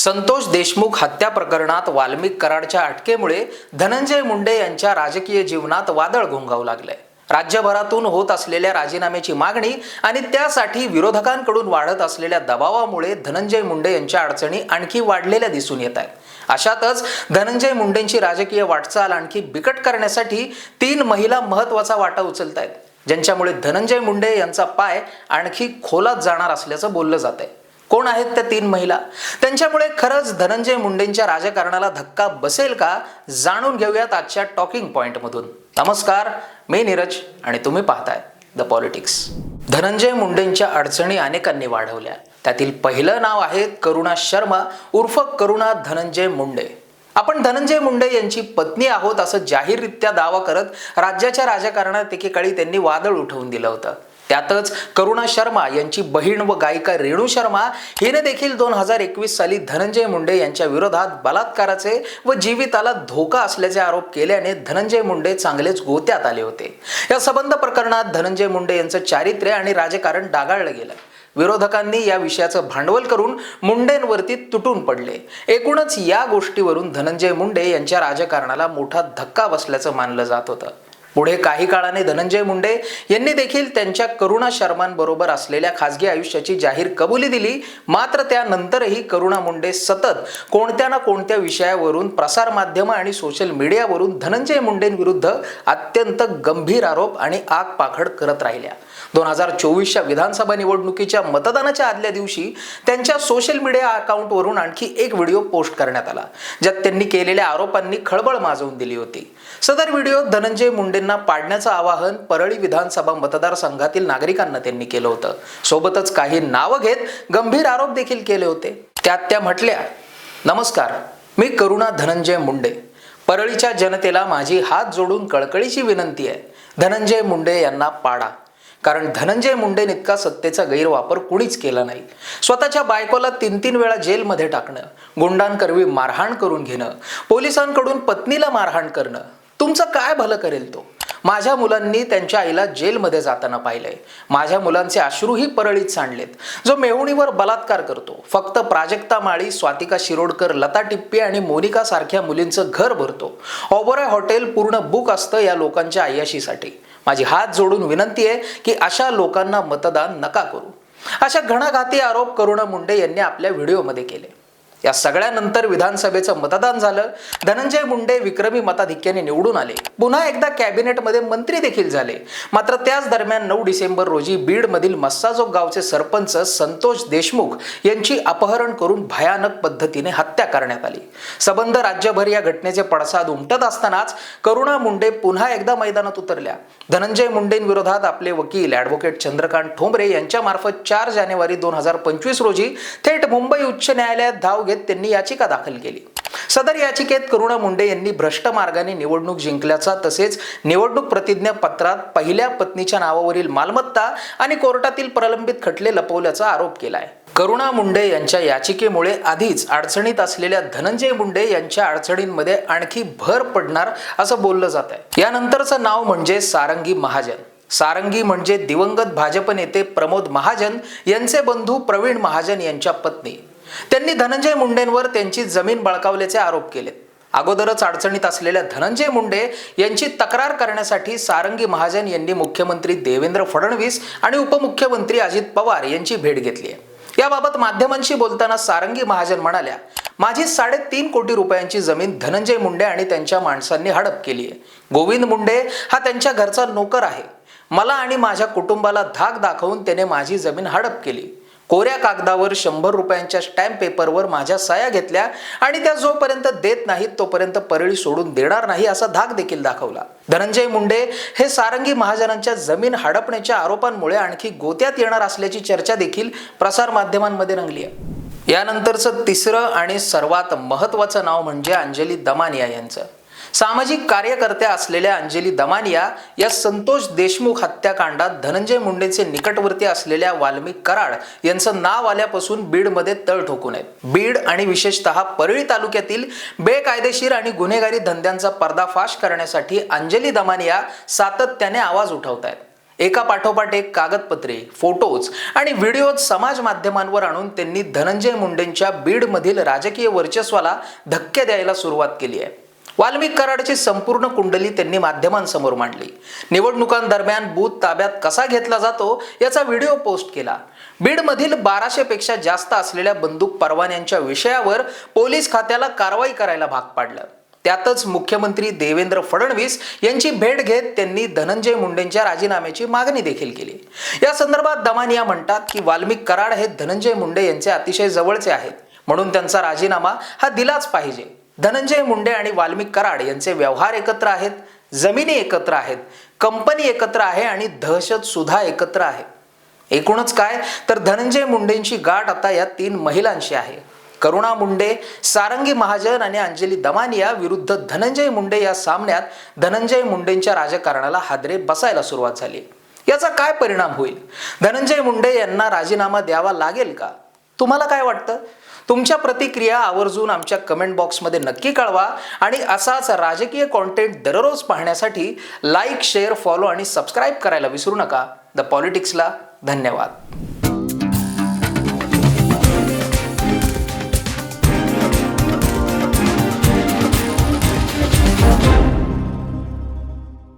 संतोष देशमुख हत्या प्रकरणात वाल्मिक कराडच्या अटकेमुळे धनंजय मुंडे यांच्या राजकीय जीवनात वादळ घोंगावू लागलंय. राज्यभरातून होत असलेल्या राजीनाम्याची मागणी आणि त्यासाठी विरोधकांकडून वाढत असलेल्या दबावामुळे धनंजय मुंडे यांच्या अडचणी आणखी वाढलेल्या दिसून येत आहेत. अशातच धनंजय मुंडेंची राजकीय वाटचाल आणखी बिकट करण्यासाठी तीन महिला महत्त्वाचा वाटा उचलत आहेत ज्यांच्यामुळे धनंजय मुंडे यांचा पाय आणखी खोलात जाणार असल्याचं बोललं जात आहे कोण आहेत त्या तीन महिला? त्यांच्यामुळे खरंच धनंजय मुंडेंच्या राजकारणाला धक्का बसेल का? जाणून घेऊयात आजच्या टॉकिंग पॉइंटमधून. नमस्कार मी नीरज आणि तुम्ही पाहताय द पॉलिटिक्स. धनंजय मुंडेंच्या अडचणी अनेकांनी वाढवल्या. त्यातील पहिलं नाव आहे करुणा शर्मा उर्फ करुणा धनंजय मुंडे. आपण धनंजय मुंडे यांची पत्नी आहोत असं जाहीररित्या दावा करत राज्याच्या राजकारणात एकेकाळी त्यांनी वादळ उठवून दिलं होतं. त्यातच करुणा शर्मा यांची बहीण व गायिका रेणू शर्मा हिने देखील दोन हजार एकवीस साली धनंजय मुंडे यांच्या विरोधात बलात्काराचे व जीविताला धोका असल्याचे आरोप केल्याने धनंजय मुंडे चांगलेच गोत्यात आले होते. या संबंध प्रकरणात धनंजय मुंडे यांचं चारित्र्य आणि राजकारण डागाळलं गेलं. विरोधकांनी या विषयाचं भांडवल करून मुंडेंवरती तुटून पडले. एकूणच या गोष्टीवरून धनंजय मुंडे यांच्या राजकारणाला मोठा धक्का बसल्याचं मानलं जात होतं. पुढे काही काळाने धनंजय मुंडे यांनी देखील त्यांच्या करुणा शर्मांबरोबर असलेल्या खासगी आयुष्याची जाहीर कबुली दिली. मात्र त्यानंतरही करुणा मुंडे सतत कोणत्या ना कोणत्या विषयावरून प्रसारमाध्यम आणि सोशल मीडियावरून धनंजय मुंडेंविरुद्ध अत्यंत गंभीर आरोप आणि आग पाखड करत राहिल्या. दोन हजार चोवीसच्या विधानसभा निवडणुकीच्या मतदानाच्या आदल्या दिवशी त्यांच्या सोशल मीडिया अकाउंटवरून आणखी एक व्हिडिओ पोस्ट करण्यात आला ज्यात त्यांनी केलेल्या आरोपांनी खळबळ माजवून दिली होती. सदर व्हिडिओ धनंजय मुंडे मुंडेंना पाडण्याचं आवाहन परळी विधानसभा मतदारसंघातील नागरिकांना त्यांनी केलं होतं. सोबतच काही नावं घेत गंभीर आरोप देखील केले होते. त्यात त्या म्हटल्या नमस्कार मी करुणा धनंजय मुंडे. परळीच्या जनतेला माझी हात जोडून कळकळीची विनंती आहे. धनंजय मुंडे यांना पाडा. कारण धनंजय मुंडे इतका सत्तेचा गैरवापर कुणीच केला नाही. स्वतःच्या बायकोला तीन तीन वेळा जेलमध्ये टाकणं गुंडांकरवी मारहाण करून घेणं पोलिसांकडून पत्नीला मारहाण करणं तुमचं काय भलं करेल तो? माझ्या मुलांनी त्यांच्या आईला जेलमध्ये जाताना पाहिलंय. माझ्या मुलांचे अश्रूही परळीत सांडलेत. जो मेहुणीवर बलात्कार करतो फक्त प्राजक्ता माळी स्वातिका शिरोडकर लता टिप्पे आणि मोनिका सारख्या मुलींचं घर भरतो. ऑबोराय हॉटेल पूर्ण बुक असतं या लोकांच्या आयाशीसाठी माझी हात जोडून विनंती आहे की अशा लोकांना मतदान नका करू. अशा घणाघाती आरोप करुणा मुंडे यांनी आपल्या व्हिडिओमध्ये केले. या सगळ्यानंतर विधानसभेचं मतदान झालं. धनंजय मुंडे विक्रमी मताधिक्याने निवडून आले. पुन्हा एकदा कॅबिनेटमध्ये मंत्री देखील झाले. मात्र त्याच दरम्यान नऊ डिसेंबर रोजी बीडमधील मस्साजोग गावचे सरपंच संतोष देशमुख यांची अपहरण करून भयानक पद्धतीने हत्या करण्यात आली. सबंध राज्यभर या घटनेचे पडसाद उमटत असतानाच करुणा मुंडे पुन्हा एकदा मैदानात उतरल्या. धनंजय मुंडेंविरोधात आपले वकील ॲडव्होकेट चंद्रकांत ठोंबरे यांच्यामार्फत चार जानेवारी दोन हजार पंचवीस रोजी थेट मुंबई उच्च न्यायालयात धाव घेत त्यांनी याचिका दाखल केली. सदर याचिकेत करुणा मुंडे यांनी भ्रष्ट मार्गाने निवडणूक जिंकल्याचा तसेच निवडणूक प्रतिज्ञा पत्रात पहिल्या पत्नीच्या नावावरील मालमत्ता आणि कोर्टातील प्रलंबित खटले लपवल्याचा आरोप केलाय. करुणा मुंडे यांच्या याचिकेमुळे आधीच अडचणीत असलेल्या धनंजय मुंडे यांच्या अडचणींमध्ये आणखी भर पडणार असं बोललं जात आहे यानंतरचं नाव म्हणजे सारंगी महाजन. सारंगी म्हणजे दिवंगत भाजप नेते प्रमोद महाजन यांचे बंधू प्रवीण महाजन यांच्या पत्नी. त्यांनी धनंजय मुंडेंवर त्यांची जमीन बळकावल्याचे आरोप केले. अगोदरच अडचणीत असलेल्या धनंजय मुंडे यांची तक्रार करण्यासाठी सारंगी महाजन यांनी मुख्यमंत्री देवेंद्र फडणवीस आणि उपमुख्यमंत्री अजित पवार यांची भेट घेतली आहे. याबाबत माध्यमांशी बोलताना सारंगी महाजन म्हणाल्या माझी साडेतीन कोटी रुपयांची जमीन धनंजय मुंडे आणि त्यांच्या माणसांनी हडप केली आहे. गोविंद मुंडे हा त्यांच्या घरचा नोकर आहे. मला आणि माझ्या कुटुंबाला धाक दाखवून त्याने माझी जमीन हडप केली. कोऱ्या कागदावर शंभर रुपयांच्या स्टॅम्प पेपरवर माझ्या सया घेतल्या आणि त्या जोपर्यंत देत नाहीत तोपर्यंत परळी सोडून देणार नाही असा धाक देखील दाखवला. धनंजय मुंडे हे सारंगी महाजनांच्या जमीन हडपण्याच्या आरोपांमुळे आणखी गोत्यात येणार असल्याची चर्चा देखील प्रसार माध्यमांमध्ये रंगली आहे. यानंतरचं तिसरं आणि सर्वात महत्त्वाचं नाव म्हणजे अंजली दमानिया यांचं. सामाजिक कार्यकर्त्या असलेल्या अंजली दमानिया या संतोष देशमुख हत्याकांडात धनंजय मुंडेचे निकटवर्ती असलेल्या वाल्मिक कराड यांचं नाव आल्यापासून बीडमध्ये तळ ठोकून आहेत. बीड आणि विशेषतः परळी तालुक्यातील बेकायदेशीर आणि गुन्हेगारी धंद्यांचा पर्दाफाश करण्यासाठी अंजली दमानिया सातत्याने आवाज उठवत आहेत. एका पाठोपाठ एक कागदपत्रे फोटोज आणि व्हिडिओज समाज माध्यमांवर आणून त्यांनी धनंजय मुंडेंच्या बीडमधील राजकीय वर्चस्वाला धक्के द्यायला सुरुवात केली आहे. वाल्मिक कराडची संपूर्ण कुंडली त्यांनी माध्यमांसमोर मांडली. निवडणुकांदरम्यान बूथ ताब्यात कसा घेतला जातो याचा व्हिडिओ पोस्ट केला. बीडमधील बाराशे पेक्षा जास्त असलेल्या बंदूक परवान्यांच्या विषयावर पोलीस खात्याला कारवाई करायला भाग पाडलं. त्यातच मुख्यमंत्री देवेंद्र फडणवीस यांची भेट घेत त्यांनी धनंजय मुंडेंच्या राजीनाम्याची मागणी देखील केली. या संदर्भात दमानिया म्हणतात की वाल्मिक कराड हे धनंजय मुंडे यांचे अतिशय जवळचे आहेत. म्हणून त्यांचा राजीनामा हा दिलाच पाहिजे. धनंजय मुंडे आणि वाल्मिक कराड यांचे व्यवहार एकत्र आहेत जमिनी एकत्र आहेत कंपनी एकत्र आहे आणि दहशत सुद्धा एकत्र आहे. एकूणच काय? तर धनंजय मुंडेंची गाठ आता या तीन महिलांशी आहे. करुणा मुंडे सारंगी महाजन आणि अंजली दमानिया विरुद्ध धनंजय मुंडे या सामन्यात धनंजय मुंडेंच्या राजकारणाला हादरे बसायला सुरुवात झाली. याचा काय परिणाम होईल? धनंजय मुंडे यांना राजीनामा द्यावा लागेल का? तुम्हाला काय वाटतं? तुमच्या प्रतिक्रिया आवर्जून आमच्या कमेंट बॉक्समध्ये नक्की कळवा आणि असाच राजकीय कॉन्टेंट दररोज पाहण्यासाठी लाईक शेअर फॉलो आणि सबस्क्राईब करायला विसरू नका. द पॉलिटिक्सला धन्यवाद.